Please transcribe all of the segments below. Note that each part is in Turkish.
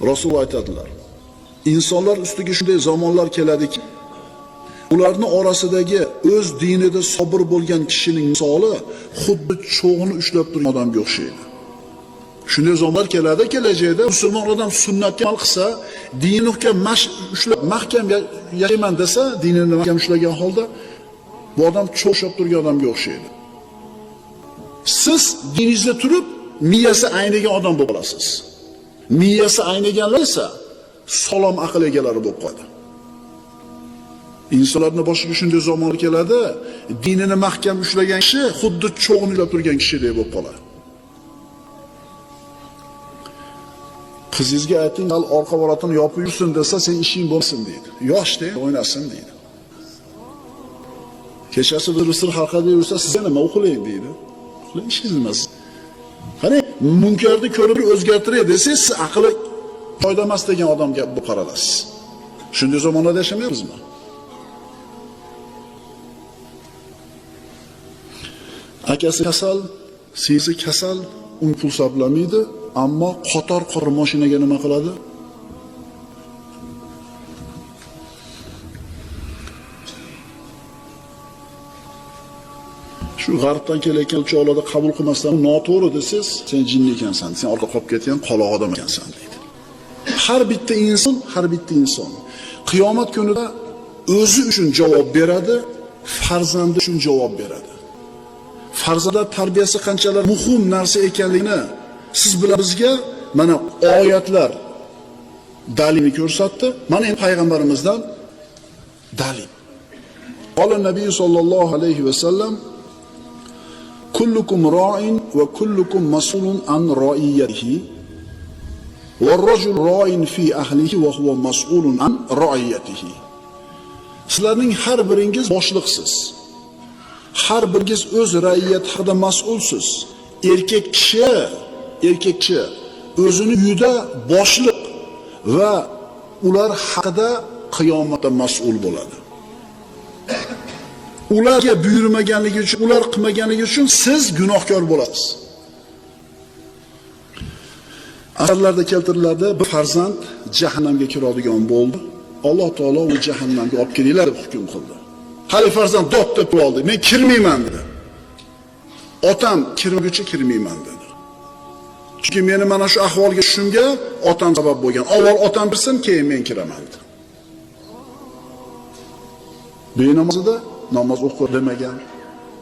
Rasul aytadilar. Insonlar ustiga shunday zamonlar keladiki, ularning orasidagi o'z dinida sabr bo'lgan kishining misoli xuddi cho'g'ini ushlab turgan odamga o'xshaydi. Shunday zamonlar keladi, kelajakda musulmon odam sunnatga amal qilsa, dinini ushlab mahkam ya- yashayman desa, dinini mahkam ushlagan holda bu odam cho'g' ushlab turgan odamga o'xshaydi. Siz diningizda turib, miyasi aynigan odam bo'lib qolasiz. Miyasi ayniganlar esa salom aql egalari bo'lib qoladi. Insonlarning boshiga shunday zamon keladi, dinini mahkam ushlagan kishi xuddi cho'g'ni ushlab turgan kishidek bo'lib qoladi. Qizingizga ayting, "Al orqa voratini yopib yursin" desa, sen ishing bo'lsin deydi. Yoshda o'ynasin deydi. Kechasi bir sir halqada yursa, sizga nima uxlang deydi. Uxlang ishingiz. Qani munkarni ko'rib o'zgartiray desangiz, siz aqli foyda emas degan odamga bu qaralasiz. Shunday zamonda yashamayapmizmi? Akasi kasal, singlisi kasal, un pul sarflamaydi, ammo qator qator mashinaga nima qiladi? Shu g'arbdan kelayotgan uchoqlarda qabul qilmasdan noto'g'ri desangiz, sen jinni ekansan, sen orqa qolib ketgan qoloq odam ekansan deydi. Har bitta inson, har bitta inson qiyomat kunida o'zi uchun javob beradi, farzandi uchun javob beradi. Farzandlar tarbiyasi qanchalar muhim narsa ekanligini siz bilan bizga mana oyatlar dalilni ko'rsatdi. Mana endi payg'ambarimizdan dalil. Qala Nabiy sallallohu alayhi va sallam Kullukum ra'in ve kullukum masulun an ra'iyyatihi ve racul ra'in fi ahlihi ve huve masulun an ra'iyyatihi. Sizlarning har biringiz boshliqsiz. Har biringiz o'z ra'iyat haqida mas'ulsiz. Erkak kishi, erkak kishi o'zini uyida boshliq va ular haqida qiyomatda mas'ul bo'ladi ularga buyurmaganligi uchun ular qilmaganligi uchun siz gunohkor bo'lasiz asarlarda keltiriladi bir farzand jahannamga kiradigan bo'ldi. Alloh taolo uni jahannamga olib kelinglar deb hukm qildi hali farzand dod deb oldi men kirmayman dedi. Otam kirmaguncha kirmayman dedi. Chunki meni mana shu ahvolga tushishimga otam sabab bo'lgan. Avval otam kirsin keyin men kiraman dedi. Benamozida namoz o'qi demagan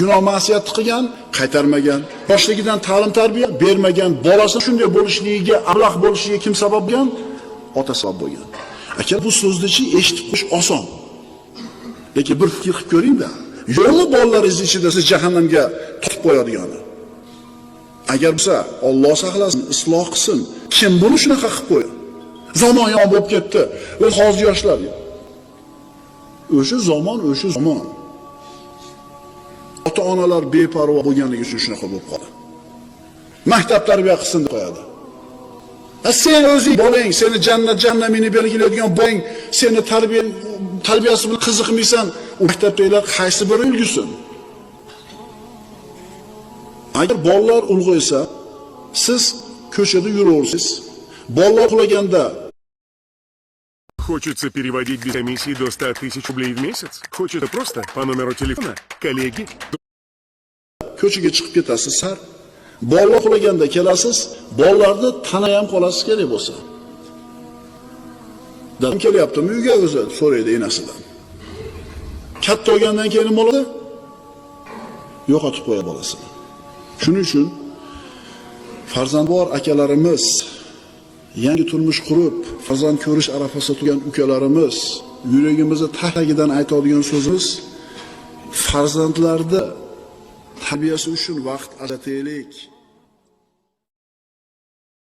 gunoh ma'siyat qilgan qaytarmagan yoshligidan ta'lim tarbiya bermagan bolasi shunday bo'lishligiga ablah bo'lishiga kim sabab bo'lgan ota sabab bo'lgan aka bu so'znichi eshitib qo'yish oson lekin bir fikr qilib ko'ringda yo'qmi bolalaringiz ichida siz jahannamga tortib qo'yadigani agar bo'lsa Alloh saqlasin isloh qilsin kim buni shunaqa qilib qo'yadi zamon yomon bo'lib ketdi hozir yoshlar o'sha zamon o'sha zamon ota onalar beparvo bo'lganligi uchun shunaqa bo'lib qoldi. Maktab tarbiya qilsin deb qo'yadi. Sen o'zing bolang seni jannat jahannamini belgilaydigan bolang seni tarbiya tarbiyasi bilan qiziqmaysan u maktabdagilar qaysi biri ulgusin? Agar bolalar ulg'aysa siz ko'chada yuraversiz bolalar uxlaganda Хочется переводить без комиссии до 100 тысяч рублей в месяц? Хочется просто по номеру телефона, коллеги, ko'chaga chiqib ketasiz har bolalar uxlaganda kelasiz bolalarni tanay ham qolasiz kerak bo'lsa dadam kelyaptimi uyga o'zi so'raydi enasidan katta bo'lgandan keyin nima bo'ladi yo'qotib qo'yadi bolasini shuning uchun farzandbor akalarimiz yangi turmush qurib farzand ko'rish arafasida turgan ukalarimiz yuragimizni tagidan aytadigan so'zimiz farzandlarni tarbiyasi uchun vaqt ajrataylik